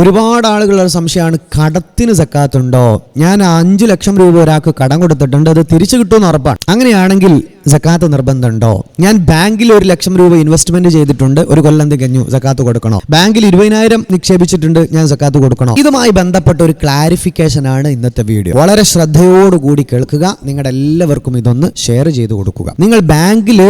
ഒരുപാട് ആളുകളുടെ സംശയമാണ് കടത്തിന് സക്കാത്തുണ്ടോ? ഞാൻ അഞ്ചു ലക്ഷം രൂപ ഒരാൾക്ക് കടം കൊടുത്തിട്ടുണ്ട് അത് തിരിച്ചു കിട്ടുമെന്ന് ഉറപ്പാണ്. അങ്ങനെയാണെങ്കിൽ സക്കാത്ത് നിർബന്ധമുണ്ടോ? ഞാൻ ബാങ്കിൽ ഒരു ലക്ഷം രൂപ ഇൻവെസ്റ്റ്മെന്റ് ചെയ്തിട്ടുണ്ട് ഒരു കൊല്ലം തികഞ്ഞു സക്കാത്ത് കൊടുക്കണോ? ബാങ്കിൽ ഇരുപതിനായിരം നിക്ഷേപിച്ചിട്ടുണ്ട് ഞാൻ സക്കാത്ത് കൊടുക്കണോ? ഇതുമായി ബന്ധപ്പെട്ട ഒരു ക്ലാരിഫിക്കേഷൻ ആണ് ഇന്നത്തെ വീഡിയോ വളരെ ശ്രദ്ധയോടുകൂടി കേൾക്കുക നിങ്ങളുടെ എല്ലാവർക്കും ഇതൊന്ന് ഷെയർ ചെയ്ത് കൊടുക്കുക. നിങ്ങൾ ബാങ്കിൽ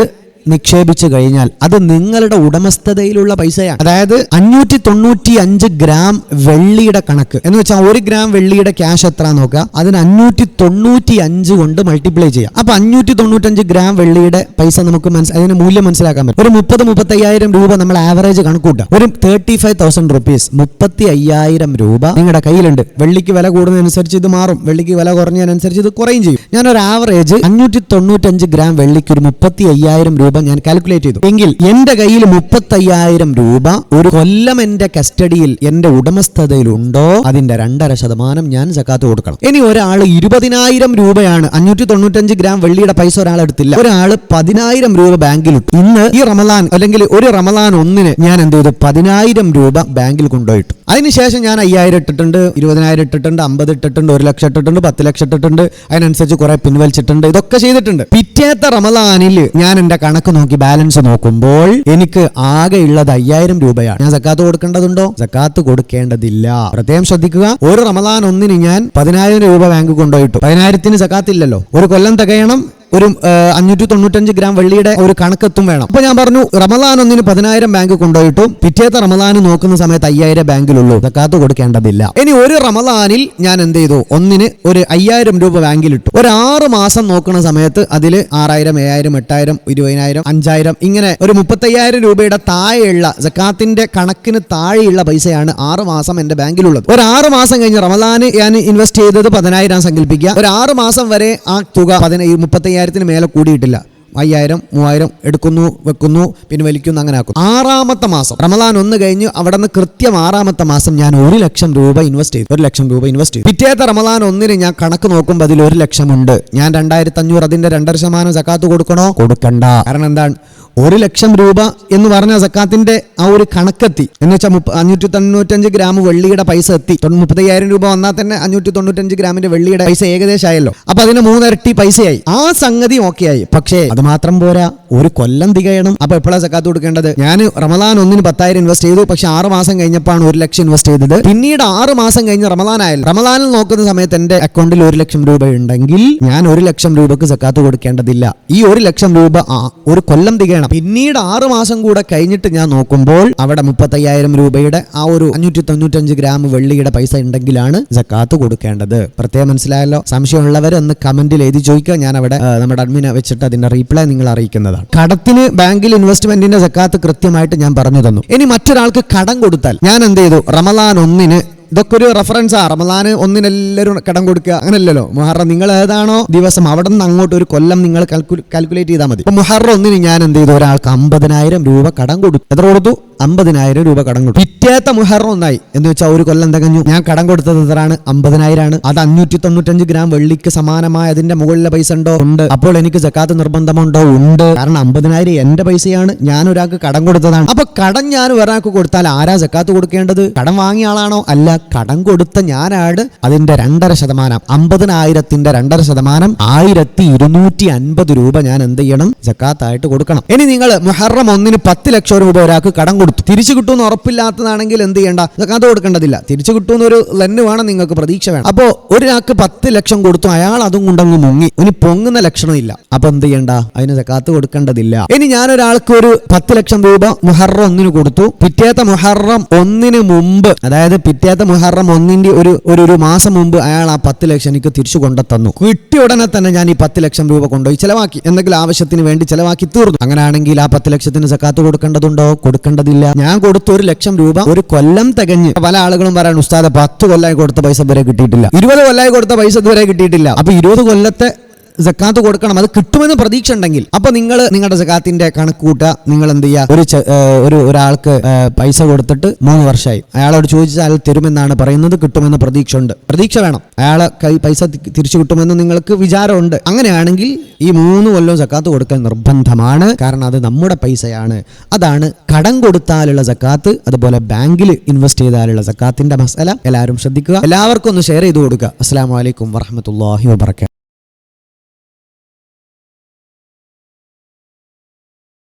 നിക്ഷേപിച്ചു കഴിഞ്ഞാൽ അത് നിങ്ങളുടെ ഉടമസ്ഥതയിലുള്ള പൈസയാണ്. അതായത് അഞ്ഞൂറ്റി തൊണ്ണൂറ്റി അഞ്ച് ഗ്രാം വെള്ളിയുടെ കണക്ക്. എന്ന് വെച്ചാൽ ഒരു ഗ്രാം വെള്ളിയുടെ ക്യാഷ് എത്ര നോക്കുക അതിന് അഞ്ഞൂറ്റി തൊണ്ണൂറ്റി അഞ്ച് കൊണ്ട് മൾട്ടിപ്ലൈ ചെയ്യാം. അപ്പൊ അഞ്ഞൂറ്റി തൊണ്ണൂറ്റഞ്ച് ഗ്രാം വെള്ളിയുടെ പൈസ നമുക്ക് മനസ്സ് അതിന് മൂല്യം മനസ്സിലാക്കാൻ പറ്റും. ഒരു മുപ്പത് മുപ്പത്തി അയ്യായിരം രൂപ നമ്മൾ ആവറേജ് കണക്കൂട്ടാം. ഒരു തേർട്ടി ഫൈവ് തൗസൻഡ് റുപ്പീസ് മുപ്പത്തി അയ്യായിരം രൂപ നിങ്ങളുടെ കയ്യിലുണ്ട്. വെള്ളിക്ക് വില കൂടുന്നതനുസരിച്ച് ഇത് മാറും. വെള്ളിക്ക് വില കുറഞ്ഞതിനനുസരിച്ച് ഇത് കുറയും ചെയ്യും. ഞാനൊരു ആവറേജ് അഞ്ഞൂറ്റി തൊണ്ണൂറ്റഞ്ച് ഗ്രാം വെള്ളിക്ക് ഒരു മുപ്പത്തി അയ്യായിരം രൂപ ഞാൻ കാൽക്കുലേറ്റ് ചെയ്തു. എങ്കിൽ എന്റെ കയ്യിൽ മുപ്പത്തി അയ്യായിരം രൂപ ഒരു കൊല്ലം എന്റെ കസ്റ്റഡിയിൽ എന്റെ ഉടമസ്ഥതയിൽ ഉണ്ടോ അതിന്റെ രണ്ടര ശതമാനം ഞാൻ സക്കാത്ത് കൊടുക്കണം. ഇനി ഒരാൾ ഇരുപതിനായിരം രൂപയാണ് അഞ്ഞൂറ്റി തൊണ്ണൂറ്റഞ്ച് ഗ്രാം വെള്ളിയുടെ പൈസ ഒരാൾ എടുത്തില്ല. ഒരാൾ പതിനായിരം രൂപ ബാങ്കിൽ ഇട്ടു. ഇന്ന് ഈ റമലാൻ അല്ലെങ്കിൽ ഒരു റമലാൻ ഒന്നിന് ഞാൻ എന്ത് ചെയ്തു? പതിനായിരം രൂപ ബാങ്കിൽ കൊണ്ടുപോയിട്ടു. അതിനുശേഷം ഞാൻ അയ്യായിരം ഇട്ടിട്ടുണ്ട് ഇരുപതിനായിരം ഇട്ടിട്ടുണ്ട് അമ്പത് ഇട്ടിട്ടുണ്ട് ഒരു ലക്ഷം ഇട്ടിട്ടുണ്ട് പത്ത് ലക്ഷം ഇട്ടിട്ടുണ്ട്. അതിനനുസരിച്ച് കുറെ പിൻവലിച്ചിട്ടുണ്ട്. ഇതൊക്കെ ചെയ്തിട്ടുണ്ട്. പിറ്റേത്തെ റമലാനിൽ ഞാൻ എന്റെ കണക്ക് നോക്കി ബാലൻസ് നോക്കുമ്പോൾ എനിക്ക് ആകെ ഉള്ളത് അയ്യായിരം രൂപയാണ്. ഞാൻ സക്കാത്ത് കൊടുക്കേണ്ടതുണ്ടോ? സക്കാത്ത് കൊടുക്കേണ്ടതില്ല. പ്രത്യേകം ശ്രദ്ധിക്കുക. ഒരു റമദാൻ ഒന്നിന് ഞാൻ പതിനായിരം രൂപ ബാങ്ക് കൊണ്ടുപോയിട്ടു. പതിനായിരത്തിന് സക്കാത്തില്ലല്ലോ. ഒരു കൊല്ലം തികയണം. ഒരു അഞ്ഞൂറ്റി തൊണ്ണൂറ്റഞ്ച് ഗ്രാം വെള്ളിയുടെ ഒരു കണക്കെത്തും വേണം. അപ്പൊ ഞാൻ പറഞ്ഞു റമദാൻ ഒന്നിന് പതിനായിരം ബാങ്ക് കൊണ്ടുപോയിട്ടും പിറ്റേത്തെ റമദാൻ നോക്കുന്ന സമയത്ത് അയ്യായിരം ബാങ്കിലുള്ളൂ. സക്കാത്ത് കൊടുക്കേണ്ടതില്ല. ഇനി ഒരു റമദാനിൽ ഞാൻ എന്ത് ചെയ്തു? ഒന്നിന് ഒരു അയ്യായിരം രൂപ ബാങ്കിൽ ഇട്ടു ഒരു ആറ് മാസം നോക്കുന്ന സമയത്ത് അതിൽ ആറായിരം ഏഴായിരം എട്ടായിരം ഇരുപതിനായിരം അഞ്ചായിരം ഇങ്ങനെ ഒരു മുപ്പത്തയ്യായിരം രൂപയുടെ താഴെയുള്ള സക്കാത്തിന്റെ കണക്കിന് താഴെയുള്ള പൈസയാണ് ആറ് മാസം എന്റെ ബാങ്കിലുള്ളത്. ഒരു ആറ് മാസം കഴിഞ്ഞ് റമദാന് ഞാൻ ഇൻവെസ്റ്റ് ചെയ്തത് പതിനായിരം സങ്കല്പിക്കുക. ഒരു ആറ് മാസം വരെ ആ തുക പതിനയ്യ മുപ്പത്തയ്യായിരത്തിന് മേലെ കൂടിയിട്ടില്ല. അയ്യായിരം മൂവായിരം എടുക്കുന്നു വെക്കുന്നു പിന്നെ വലിക്കുന്നു അങ്ങനെ ആക്കുന്നു. ആറാമത്തെ മാസം. റമദാൻ ഒന്ന് കഴിഞ്ഞ് അവിടെ നിന്ന് കൃത്യം ആറാമത്തെ മാസം ഞാൻ ഒരു ലക്ഷം രൂപ ഇൻവെസ്റ്റ് ചെയ്തു. ഒരു ലക്ഷം രൂപ ഇൻവെസ്റ്റ് ചെയ്തു. പിറ്റേത്തെ റമദാൻ ഒന്നിന് ഞാൻ കണക്ക് നോക്കുമ്പോൾ അതിൽ ഒരു ലക്ഷം ഉണ്ട് ഞാൻ രണ്ടായിരത്തി അഞ്ഞൂറ് അതിന്റെ രണ്ടര ശതമാനം സക്കാത്ത് കൊടുക്കണോ? കൊടുക്കണ്ട. കാരണം എന്താണ്? ഒരു ലക്ഷം രൂപ എന്ന് പറഞ്ഞ സക്കാത്തിന്റെ ആ ഒരു കണക്കെത്തി. എന്ന് വെച്ചാൽ അഞ്ഞൂറ്റി തൊണ്ണൂറ്റഞ്ച് ഗ്രാം വെള്ളിയുടെ പൈസ എത്തി. മുപ്പത്തയ്യായിരം രൂപ വന്നാൽ തന്നെ അഞ്ഞൂറ്റി തൊണ്ണൂറ്റഞ്ച് ഗ്രാമിന്റെ വെള്ളിയുടെ പൈസ ഏകദേശം ആയല്ലോ അപ്പൊ അതിന് മൂന്നിരട്ടി പൈസയായി. ആ സംഗതി ഓക്കെ ആയി പക്ഷേ അത് മാത്രം പോരാ. ഒരു കൊല്ലം തികയണം. അപ്പൊ എപ്പോഴാണ് സക്കാത്ത് കൊടുക്കേണ്ടത്? ഞാൻ റമദാൻ ഒന്നിന് പത്തായിരം ഇൻവെസ്റ്റ് ചെയ്തു. പക്ഷെ ആറ് മാസം കഴിഞ്ഞപ്പോഴാണ് ഒരു ലക്ഷം ഇൻവെസ്റ്റ് ചെയ്തത്. പിന്നീട് ആറ് മാസം കഴിഞ്ഞ് റമദാൻ ആയാലും റമദാനിൽ നോക്കുന്ന സമയത്ത് എന്റെ അക്കൗണ്ടിൽ ഒരു ലക്ഷം രൂപ ഉണ്ടെങ്കിൽ ഞാൻ ഒരു ലക്ഷം രൂപക്ക് സക്കാത്ത് കൊടുക്കേണ്ടതില്ല. ഈ ഒരു ലക്ഷം രൂപ ഒരു കൊല്ലം തികയണം. പിന്നീട് ആറ് മാസം കൂടെ കഴിഞ്ഞിട്ട് ഞാൻ നോക്കുമ്പോൾ അവിടെ മുപ്പത്തയ്യായിരം രൂപയുടെ ആ ഒരു അഞ്ഞൂറ്റി തൊണ്ണൂറ്റഞ്ച് ഗ്രാം വെള്ളിയുടെ പൈസ ഉണ്ടെങ്കിലാണ് ജക്കാത്ത് കൊടുക്കേണ്ടത്. പ്രത്യേകം മനസ്സിലായല്ലോ? സംശയമുള്ളവർ ഒന്ന് കമന്റിൽ എഴുതി ചോദിക്കുക. ഞാൻ അവിടെ നമ്മുടെ അഡ്മിനെ വെച്ചിട്ട് അതിന്റെ റീപ്ലൈ നിങ്ങൾ അറിയിക്കുന്നതാണ്. കടത്തിന് ബാങ്കിൽ ഇൻവെസ്റ്റ്മെന്റിന്റെ ജക്കാത്ത് കൃത്യമായിട്ട് ഞാൻ പറഞ്ഞു തന്നു. ഇനി മറ്റൊരാൾക്ക് കടം കൊടുത്താൽ ഞാൻ എന്ത് ചെയ്തു? റമലാൻ ഒന്നിന് ഇതൊക്കെ ഒരു ആ. റമദാൻ ഒന്നിനെല്ലാവരും കടം കൊടുക്കുക അങ്ങനല്ലല്ലോ മുഹറം നിങ്ങൾ ഏതാണോ ദിവസം അവിടെ നിന്ന് അങ്ങോട്ട് ഒരു കൊല്ലം നിങ്ങൾ കാൽക്കുലേറ്റ് ചെയ്താൽ മതി. ഇപ്പൊ മുഹറം ഒന്നിന് ഞാൻ എന്ത് ചെയ്തു? ഒരാൾക്ക് അമ്പതിനായിരം രൂപ കടം കൊടുത്തു. എത്ര കൊടുത്തു? അമ്പതിനായിരം രൂപ കടം കൊടുത്തു പിറ്റേത്ത മുഹറം ഒന്നായി. എന്ന് വെച്ചാൽ ഒരു കൊല്ലം തികഞ്ഞു. ഞാൻ കടം കൊടുത്തത് എത്രയാണ്? അമ്പതിനായിരമാണ് അത് അഞ്ഞൂറ്റി തൊണ്ണൂറ്റഞ്ച് ഗ്രാം വെള്ളിക്ക് സമാനമായ അതിന്റെ മുകളിലെ പൈസ ഉണ്ടോ? ഉണ്ട്. അപ്പോൾ എനിക്ക് ജക്കാത്ത് നിർബന്ധമുണ്ടോ? ഉണ്ട്. കാരണം അമ്പതിനായിരം എന്റെ പൈസയാണ്. ഞാൻ ഒരാൾക്ക് കടം കൊടുത്തതാണ്. അപ്പൊ കടം ഞാൻ ഒരാൾക്ക് കൊടുത്താൽ ആരാ ജക്കാത്ത് കൊടുക്കേണ്ടത്? കടം വാങ്ങിയ ആളാണോ? അല്ല. കടം കൊടുത്ത ഞാനാണ് അതിന്റെ രണ്ടര ശതമാനം. അമ്പതിനായിരത്തിന്റെ രണ്ടര ശതമാനം ആയിരത്തി ഇരുന്നൂറ്റി അൻപത് രൂപ ഞാൻ എന്ത് ചെയ്യണം? ജക്കാത്തായിട്ട് കൊടുക്കണം. ഇനി നിങ്ങൾ മുഹറം ഒന്നിന് പത്ത് ലക്ഷം രൂപ ഒരാൾക്ക് കടം കൊടുത്തു. തിരിച്ചു കിട്ടുമെന്ന് ഉറപ്പില്ലാത്തതാണെങ്കിൽ എന്ത് ചെയ്യണ്ട? ജക്കാത്ത് കൊടുക്കേണ്ടതില്ല. തിരിച്ചു കിട്ടുമെന്ന് ഒരു ലെന്ന് വേണം നിങ്ങൾക്ക് പ്രതീക്ഷ വേണം. അപ്പോ ഒരാൾക്ക് പത്ത് ലക്ഷം കൊടുത്തു അയാൾ അതും കൊണ്ടങ്ങ് മുങ്ങി. ഇനി പൊങ്ങുന്ന ലക്ഷണമില്ല അപ്പൊ എന്ത് ചെയ്യണ്ട? അതിന് ജക്കാത്ത് കൊടുക്കേണ്ടതില്ല. ഇനി ഞാൻ ഒരാൾക്ക് ഒരു പത്ത് ലക്ഷം രൂപ മുഹറം ഒന്നിന് കൊടുത്തു. പിറ്റേത്ത മുഹറം ഒന്നിന് മുമ്പ് അതായത് പിറ്റേത്ത മുഹറം ഒന്നിന്റെ ഒരു ഒരു ഒരു മാസം മുമ്പ് അയാൾ ആ പത്ത് ലക്ഷം എനിക്ക് തിരിച്ചു കൊണ്ട തന്നു കിട്ടിയ ഉടനെ തന്നെ ഞാൻ ഈ പത്ത് ലക്ഷം രൂപ കൊണ്ടുപോയി ചെലവാക്കി. എന്തെങ്കിലും ആവശ്യത്തിന് വേണ്ടി ചെലവാക്കി തീർന്നു. അങ്ങനെയാണെങ്കിൽ ആ പത്ത് ലക്ഷത്തിന് സക്കാത്ത് കൊടുക്കേണ്ടതുണ്ടോ? കൊടുക്കേണ്ടതില്ല. ഞാൻ കൊടുത്ത ഒരു ലക്ഷം രൂപ ഒരു കൊല്ലം തികഞ്ഞ്. പല ആളുകളും പറയാൻ ഉസ്താദ പത്ത് കൊല്ലമായി കൊടുത്ത പൈസ വരെ കിട്ടിയിട്ടില്ല. ഇരുപത് കൊല്ലമായി കൊടുത്ത പൈസ ഇതുവരെ കിട്ടിയിട്ടില്ല. അപ്പൊ ഇരുപത് കൊല്ലത്തെ സക്കാത്ത് കൊടുക്കണം. അത് കിട്ടുമെന്ന് പ്രതീക്ഷ ഉണ്ടെങ്കിൽ അപ്പൊ നിങ്ങൾ നിങ്ങളുടെ ജക്കാത്തിന്റെ കണക്ക് കൂട്ടുക നിങ്ങൾ എന്ത് ചെയ്യുക? ഒരു ഒരു ഒരാൾക്ക് പൈസ കൊടുത്തിട്ട് മൂന്ന് വർഷമായി. അയാളോട് ചോദിച്ചാൽ അയാൾ തരുമെന്നാണ് പറയുന്നത്. കിട്ടുമെന്ന് പ്രതീക്ഷ ഉണ്ട് പ്രതീക്ഷ വേണം. അയാളെ കൈ പൈസ തിരിച്ചു കിട്ടുമെന്ന് നിങ്ങൾക്ക് വിചാരമുണ്ട്. അങ്ങനെയാണെങ്കിൽ ഈ മൂന്ന് കൊല്ലം ജക്കാത്ത് കൊടുക്കാൻ നിർബന്ധമാണ്. കാരണം അത് നമ്മുടെ പൈസയാണ്. അതാണ് കടം കൊടുത്താലുള്ള ജക്കാത്ത് അതുപോലെ ബാങ്കിൽ ഇൻവെസ്റ്റ് ചെയ്താലുള്ള ജക്കാത്തിന്റെ മസല. എല്ലാവരും ശ്രദ്ധിക്കുക. എല്ലാവർക്കും ഒന്ന് ഷെയർ ചെയ്ത് കൊടുക്കുക. അസ്സാം വലൈക്കും വറഹമത്തല്ലാഹി വബർക്കാത്തു